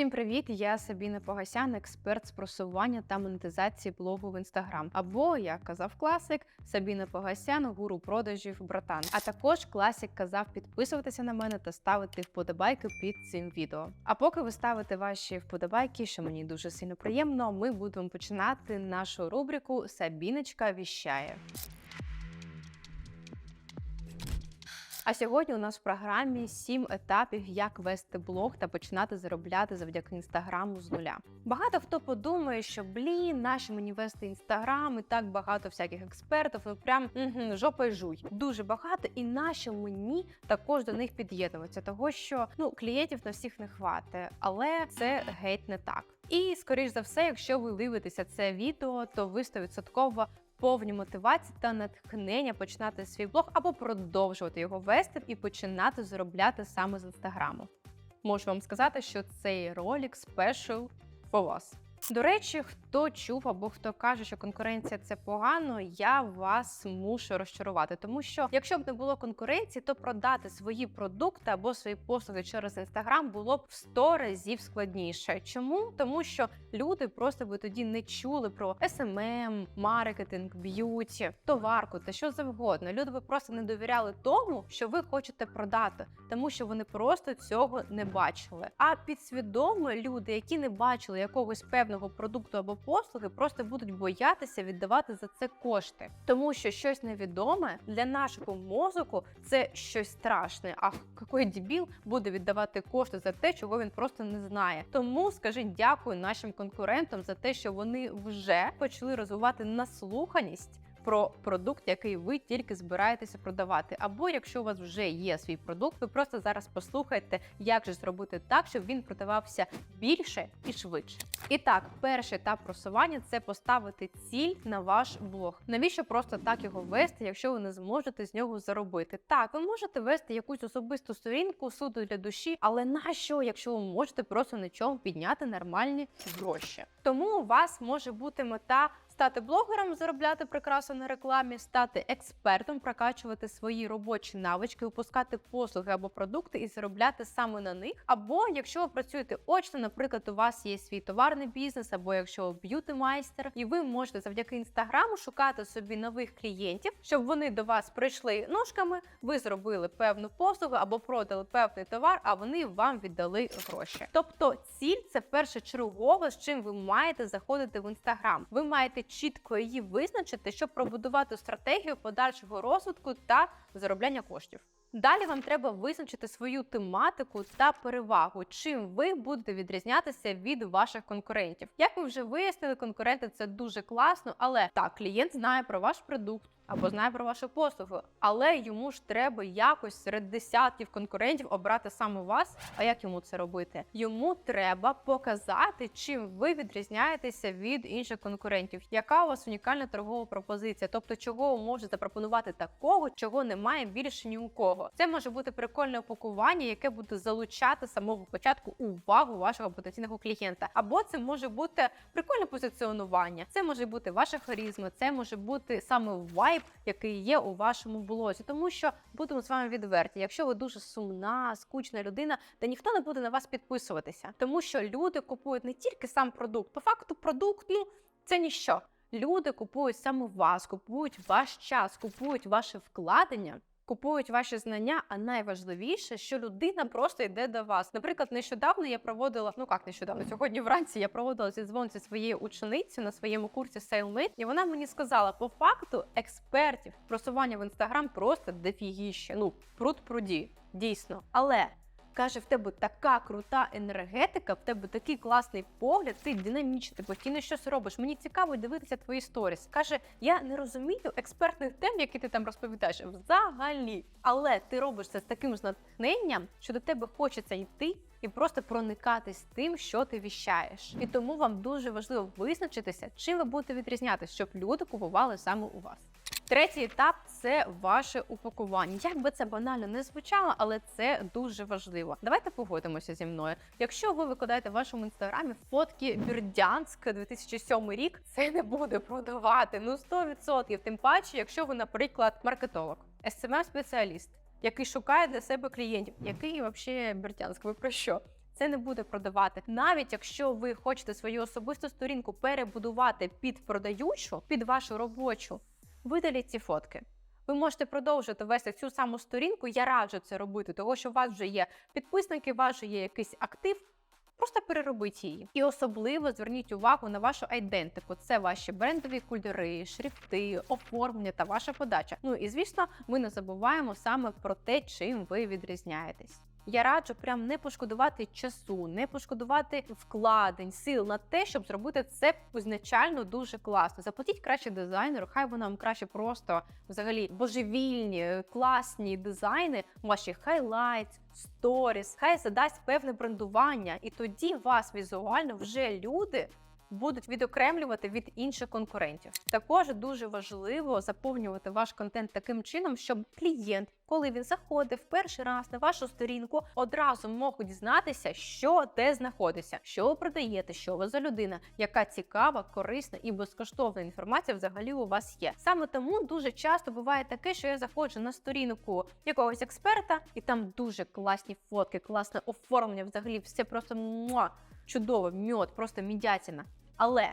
Всім привіт! Я Сабіна Погасян, експерт з просування та монетизації блогу в інстаграм. Або як казав класик, Сабіна Погасян, гуру продажів братан. А також класик казав підписуватися на мене та ставити вподобайки під цим відео. А поки ви ставите ваші вподобайки, що мені дуже сильно приємно, ми будемо починати нашу рубрику Сабіночка віщає. А сьогодні у нас в програмі сім етапів, як вести блог та починати заробляти завдяки інстаграму з нуля. Багато хто подумає, що блін, наші мені вести інстаграм і так багато всяких експертів. Ну прям угу, жопа жуй. Дуже багато, і наші мені також до них під'єднуватися, того що ну клієнтів на всіх не хватає, але це геть не так. І скоріш за все, якщо ви дивитеся це відео, то ви 100% повні мотивації та натхнення починати свій блог або продовжувати його вести і починати заробляти саме з інстаграму. Можу вам сказати, що цей ролик спешл for вас. До речі, хто чув або хто каже, що конкуренція це погано, я вас мушу розчарувати. Тому що якщо б не було конкуренції, то продати свої продукти або свої послуги через інстаграм було б в 100 разів складніше. Чому? Тому що люди просто би тоді не чули про SMM, маркетинг, б'юті, товарку та що завгодно. Люди би просто не довіряли тому, що ви хочете продати, тому що вони просто цього не бачили. А підсвідомо люди, які не бачили якогось певного продукту або послуги, просто будуть боятися віддавати за це кошти, тому що щось невідоме для нашого мозку це щось страшне. А який дебіл буде віддавати кошти за те, чого він просто не знає. Тому скажіть дякую нашим конкурентам за те, що вони вже почали розвивати наслуханість про продукт, який ви тільки збираєтеся продавати. Або якщо у вас вже є свій продукт, ви просто зараз послухайте, як же зробити так, щоб він продавався більше і швидше. І так, перший етап просування це поставити ціль на ваш блог. Навіщо просто так його вести, якщо ви не зможете з нього заробити? Так, ви можете вести якусь особисту сторінку суду для душі, але на що, якщо ви можете просто на чому підняти нормальні гроші? Тому у вас може бути мета стати блогером, заробляти прекрасно на рекламі, стати експертом, прокачувати свої робочі навички, випускати послуги або продукти і заробляти саме на них. Або якщо ви працюєте очно, наприклад, у вас є свій товарний бізнес, або якщо ви б'юти майстер, і ви можете завдяки інстаграму шукати собі нових клієнтів, щоб вони до вас прийшли ножками, ви зробили певну послугу або продали певний товар, а вони вам віддали гроші. Тобто, ціль це першочергово, з чим ви маєте заходити в інстаграм. Ви маєте чітко її визначити, щоб пробудувати стратегію подальшого розвитку та заробляння коштів. Далі вам треба визначити свою тематику та перевагу, чим ви будете відрізнятися від ваших конкурентів. Як ми вже вияснили, конкуренти це дуже класно, але так, клієнт знає про ваш продукт або знає про вашу послугу, але йому ж треба якось серед десятків конкурентів обрати саме вас. А як йому це робити? Йому треба показати, чим ви відрізняєтеся від інших конкурентів, яка у вас унікальна торгова пропозиція, тобто чого ви можете запропонувати такого, чого немає більше ні у кого. Це може бути прикольне упакування, яке буде залучати з самого початку увагу вашого потенційного клієнта. Або це може бути прикольне позиціонування, це може бути ваша харизма, це може бути саме вайб, який є у вашому блозі. Тому що будемо з вами відверті, якщо ви дуже сумна, скучна людина, то ніхто не буде на вас підписуватися, тому що люди купують не тільки сам продукт, по факту продукт ну це ніщо. Люди купують саме вас, купують ваш час, купують ваше вкладення. Купують ваші знання, а найважливіше, що людина просто йде до вас. Наприклад, нещодавно я проводила, ну як нещодавно, сьогодні вранці я проводила зі зі своєю ученицею на своєму курсі SailMate, і вона мені сказала: по факту експертів просування в інстаграм просто дефігіще. Ну пруд пруді, дійсно. Але Каже, в тебе така крута енергетика, в тебе такий класний погляд, ти динамічний, ти постійно щось робиш. Мені цікаво дивитися твої сторіс. Каже, я не розумію експертних тем, які ти там розповідаєш, взагалі. Але ти робиш це з таким ж натхненням, що до тебе хочеться йти і просто проникатись тим, що ти віщаєш. І тому вам дуже важливо визначитися, чим ви будете відрізнятися, щоб люди купували саме у вас. Третій етап це ваше упакування. Як би це банально не звучало, але це дуже важливо. Давайте погодимося зі мною. Якщо ви викладаєте в вашому інстаграмі фотки Бердянськ 2007 рік, це не буде продавати. Ну 100%. Тим паче, якщо ви, наприклад, маркетолог, smm спеціаліст який шукає для себе клієнтів, який взагалі Бердянськ, ви про що? це не буде продавати. Навіть якщо ви хочете свою особисту сторінку перебудувати під продаючу, під вашу робочу, видаліть ці фотки. Ви можете продовжити вести цю саму сторінку. Я раджу це робити, тому що у вас вже є підписники, у вас вже є якийсь актив. Просто переробіть її. І особливо зверніть увагу на вашу айдентику. Це ваші брендові кольори, шрифти, оформлення та ваша подача. Ну і звісно, ми не забуваємо саме про те, чим ви відрізняєтесь. Я раджу прям не пошкодувати часу, не пошкодувати вкладень, сил на те, щоб зробити це ізначально дуже класно. Заплатіть краще дизайнеру, хай вона вам краще просто взагалі божевільні, класні дизайни, ваші хайлайтс, сторіс, хай задасть певне брендування, і тоді вас візуально вже люди. Будуть відокремлювати від інших конкурентів. Також дуже важливо заповнювати ваш контент таким чином, щоб клієнт, коли він заходив перший раз на вашу сторінку, одразу мог дізнатися, що де знаходиться, що ви продаєте, що ви за людина, яка цікава, корисна і безкоштовна інформація взагалі у вас є. Саме тому дуже часто буває таке, що я заходжу на сторінку якогось експерта, і там дуже класні фотки, класне оформлення, взагалі все просто чудово, мьод, просто мідятіна. Але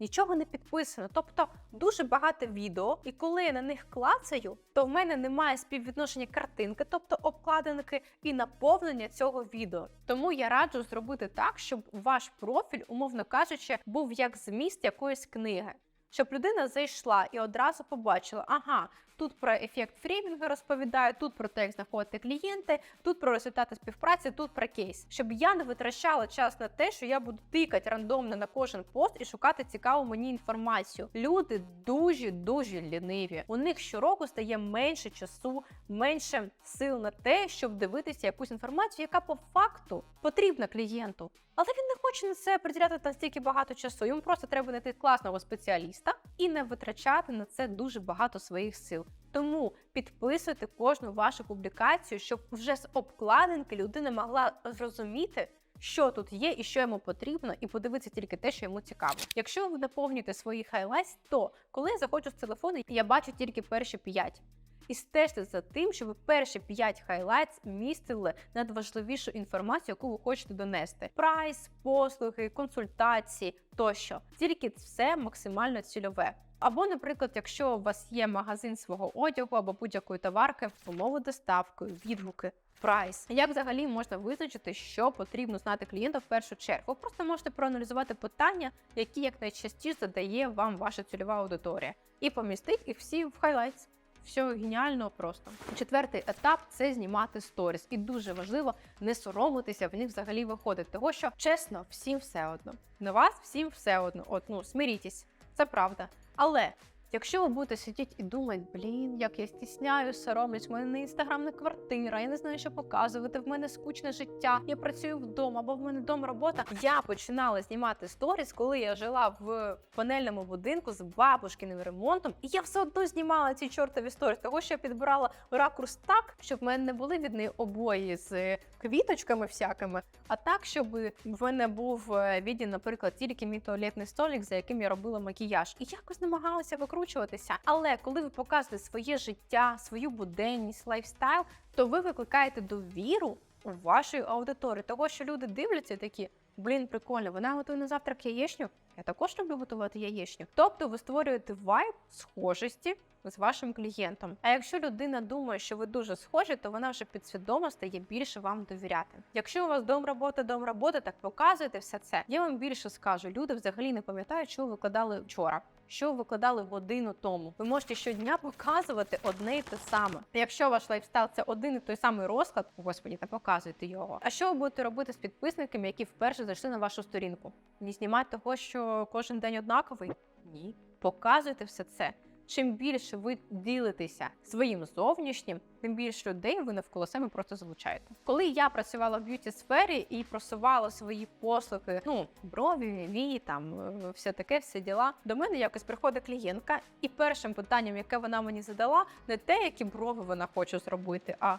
нічого не підписано. Тобто дуже багато відео, і коли я на них клацаю, то в мене немає співвідношення картинки, тобто обкладинки, і наповнення цього відео. Тому я раджу зробити так, щоб ваш профіль, умовно кажучи, був як зміст якоїсь книги. Щоб людина зайшла і одразу побачила, ага, тут про ефект фреймінгу розповідаю, тут про те, як знаходити клієнти, тут про результати співпраці, тут про кейс. Щоб я не витрачала час на те, що я буду тикати рандомно на кожен пост і шукати цікаву мені інформацію. Люди дуже дуже ліниві. У них щороку стає менше часу, менше сил на те, щоб дивитися якусь інформацію, яка по факту потрібна клієнту. Але він не хоче на це приділяти настільки багато часу. Йому просто треба знайти класного спеціаліста і не витрачати на це дуже багато своїх сил. Тому підписуйте кожну вашу публікацію, щоб вже з обкладинки людина могла зрозуміти. Що тут є і що йому потрібно, і подивитися тільки те, що йому цікаво. Якщо ви наповнюєте свої хайлайтс, то коли я заходжу з телефону, я бачу тільки перші п'ять. І стежте за тим, щоб перші 5 хайлайтс містили надважливішу інформацію, яку ви хочете донести: прайс, послуги, консультації тощо. Тільки все максимально цільове. Або, наприклад, якщо у вас є магазин свого одягу або будь-якої товарки, умови доставкою, відгуки. Прайс, як взагалі можна визначити, що потрібно знати клієнта в першу чергу? Просто можете проаналізувати питання, які якнайчастіше задає вам ваша цільова аудиторія, і помістити їх всі в хайлайтс. Все геніально просто. Четвертий етап це знімати сторіс, і дуже важливо не соромитися в них взагалі виходить. Того що чесно, всім все одно. На вас всім все одно. От ну смирітесь, це правда. Але якщо ви будете сидіти і думати, блін, як я стісняю, соромлюсь, в мене не інстаграмна квартира, я не знаю, що показувати. В мене скучне життя, я працюю вдома, або в мене вдома робота. Я починала знімати сторіс, коли я жила в панельному будинку з бабушкиним ремонтом, і я все одно знімала ці чортові сторіс, того що я підбирала ракурс так, щоб в мене не були від неї обої з квіточками всякими, а так, щоб в мене був е, віді, наприклад, тільки мій туалетний столик, за яким я робила макіяж, і якось намагалася викручуватися. Але коли ви показуєте своє життя, свою буденність, лайфстайл, то ви викликаєте довіру у вашої аудиторії, того що люди дивляться такі. Блін, прикольно, вона готує на завтрак яєчню. Я також люблю готувати яєчню. Тобто ви створюєте вайб схожості з вашим клієнтом. А якщо людина думає, що ви дуже схожі, то вона вже підсвідомо стає більше вам довіряти. Якщо у вас дом робота, дом робота, так показуйте все це. Я вам більше скажу, люди взагалі не пам'ятають, що ви викладали вчора. Що ви викладали годину тому? Ви можете щодня показувати одне і те саме. Якщо ваш лайфстайл це один і той самий розклад, господі, не показуйте його. А що ви будете робити з підписниками, які вперше зайшли на вашу сторінку? Не знімати того, що кожен день однаковий? Ні. Показуйте все це. Чим більше ви ділитеся своїм зовнішнім, тим більше людей ви навколо себе просто залучаєте. Коли я працювала в б'юті сфері і просувала свої послуги, ну брові, вії, там е, все таке, все діла. До мене якось приходить клієнтка, і першим питанням, яке вона мені задала, не те, які брови вона хоче зробити, а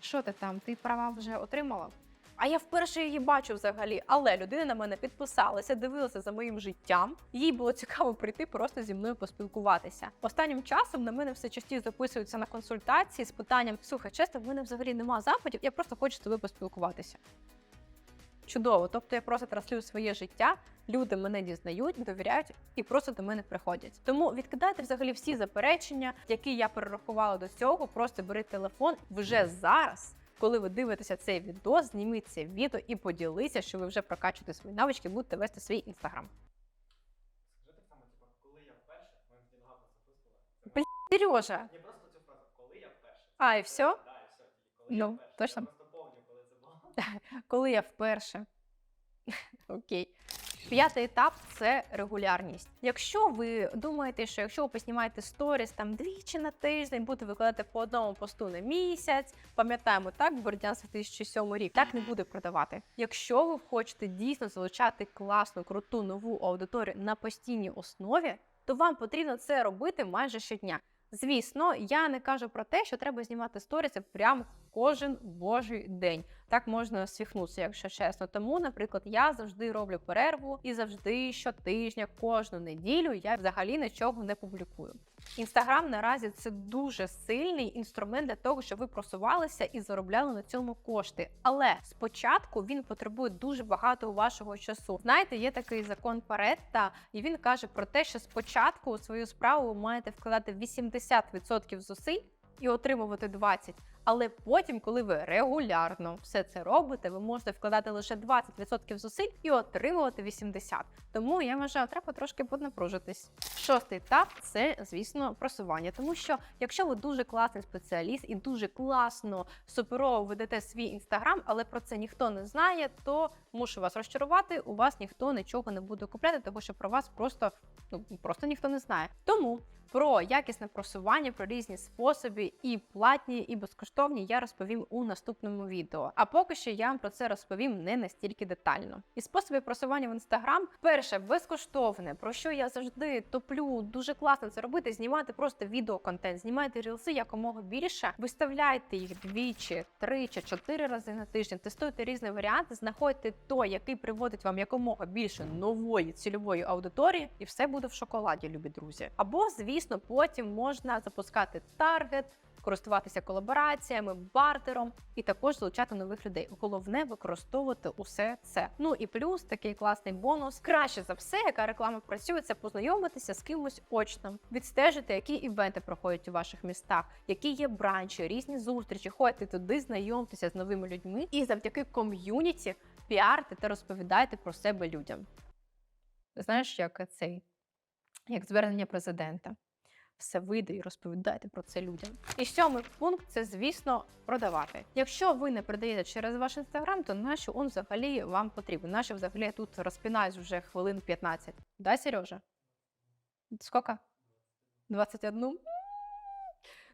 що ти там? Ти права вже отримала? А я вперше її бачу взагалі. Але людина на мене підписалася, дивилася за моїм життям. Їй було цікаво прийти просто зі мною поспілкуватися. Останнім часом на мене все частіше записуються на консультації з питанням: слухай, чесно, в мене взагалі нема запитів, я просто хочу з тобою поспілкуватися. Чудово. Тобто я просто транслюю своє життя, люди мене дізнають, довіряють і просто до мене приходять. Тому відкидайте взагалі всі заперечення, які я перерахувала до цього. Просто бери телефон вже зараз. Коли ви дивитеся цей відео, зніміть це відео і поділися, що ви вже прокачуєте свої навички, будете вести свій інстаграм. Скажи так само, типа, коли я вперше, тоді нога виспали. Сережа, Ні, просто цю фразу, коли я вперше. А, і всьо? Да, і все. Коли я Ну, вперше. точно? Я просто помню, коли це було. коли я вперше. Окей. П'ятий етап це регулярність. Якщо ви думаєте, що якщо ви поснімаєте сторіс там двічі на тиждень, будете викладати по одному посту на місяць, пам'ятаємо так, Бордянський 2007 рік, так не буде продавати. Якщо ви хочете дійсно залучати класну, круту нову аудиторію на постійній основі, то вам потрібно це робити майже щодня. Звісно, я не кажу про те, що треба знімати сторіси прям кожен божий день. Так можна свіхнутися, якщо чесно. Тому, наприклад, я завжди роблю перерву і завжди щотижня, кожну неділю я взагалі нічого не публікую. Інстаграм наразі це дуже сильний інструмент для того, щоб ви просувалися і заробляли на цьому кошти. Але спочатку він потребує дуже багато вашого часу. Знаєте, є такий закон Паретта, і він каже про те, що спочатку у свою справу ви маєте вкладати 80% зусиль і отримувати 20%. Але потім, коли ви регулярно все це робите, ви можете вкладати лише 20% зусиль і отримувати 80%. Тому я вважаю, треба трошки поднапружитись. Шостий етап це, звісно, просування. Тому що якщо ви дуже класний спеціаліст і дуже класно суперово ведете свій інстаграм, але про це ніхто не знає, то мушу вас розчарувати. У вас ніхто нічого не буде купляти, тому що про вас просто ну просто ніхто не знає. Тому про якісне просування, про різні способи, і платні, і безкоштовні я розповім у наступному відео. А поки що я вам про це розповім не настільки детально. І способи просування в інстаграм, перше, безкоштовне, про що я завжди топлю, дуже класно це робити. Знімати просто відеоконтент, знімайте рілси якомога більше, виставляйте їх двічі, три чи чотири рази на тиждень, тестуйте різні варіанти, знаходьте той, який приводить вам якомога більше нової цільової аудиторії, і все буде в шоколаді, любі друзі. Або, звісно, потім можна запускати таргет. Користуватися колабораціями, бартером і також залучати нових людей. Головне використовувати усе це. Ну і плюс такий класний бонус. Краще за все, яка реклама працює, це познайомитися з кимось очно, відстежити, які івенти проходять у ваших містах, які є бранчі, різні зустрічі. Ходьте туди, знайомтеся з новими людьми і завдяки ком'юніті піарте та розповідайте про себе людям. Знаєш, як цей як звернення президента все вийде і розповідайте про це людям. І сьомий пункт це, звісно, продавати. Якщо ви не продаєте через ваш інстаграм, то нащо он взагалі вам потрібен? Нащо взагалі я тут розпинаюсь вже хвилин 15. Да, Сережа? Скільки? 21?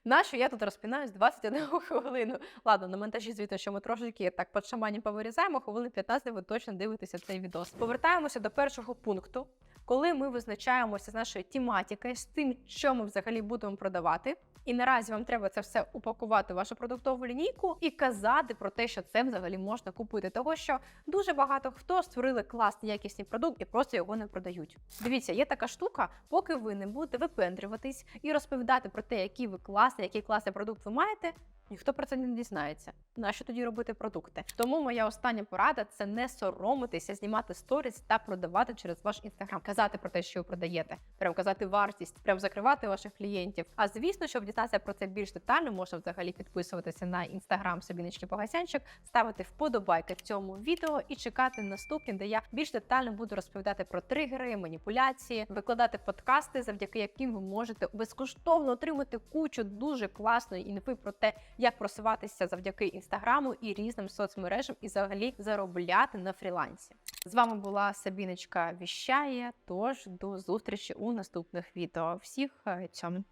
Нащо я тут розпинаюсь 21 хвилину? Ладно, на монтажі звісно, що ми трошечки так під шамані повирізаємо, хвилин 15 ви точно дивитеся цей відос. Повертаємося до першого пункту, коли ми визначаємося з нашою тематикою, з тим, що ми взагалі будемо продавати. І наразі вам треба це все упакувати в вашу продуктову лінійку і казати про те, що це взагалі можна купити. Того що дуже багато хто створили класний якісний продукт і просто його не продають. Дивіться, є така штука, поки ви не будете випендрюватись і розповідати про те, який ви класний, який класний продукт ви маєте. Ніхто про це не дізнається. Нащо тоді робити продукти? Тому моя остання порада це не соромитися, знімати сторіс та продавати через ваш інстаграм, казати про те, що ви продаєте, прям казати вартість, прям закривати ваших клієнтів. А звісно, щоб дізнатися про це більш детально, можна взагалі підписуватися на інстаграм Собіночки Погасянчик, ставити вподобайки цьому відео і чекати наступні, де я більш детально буду розповідати про тригери, маніпуляції, викладати подкасти, завдяки яким ви можете безкоштовно отримати кучу дуже класної інфи про те, як просуватися завдяки інстаграму і різним соцмережам, і взагалі заробляти на фрілансі. З вами була Сабіночка Віщає. Тож до зустрічі у наступних відео. Всіх е, цьому.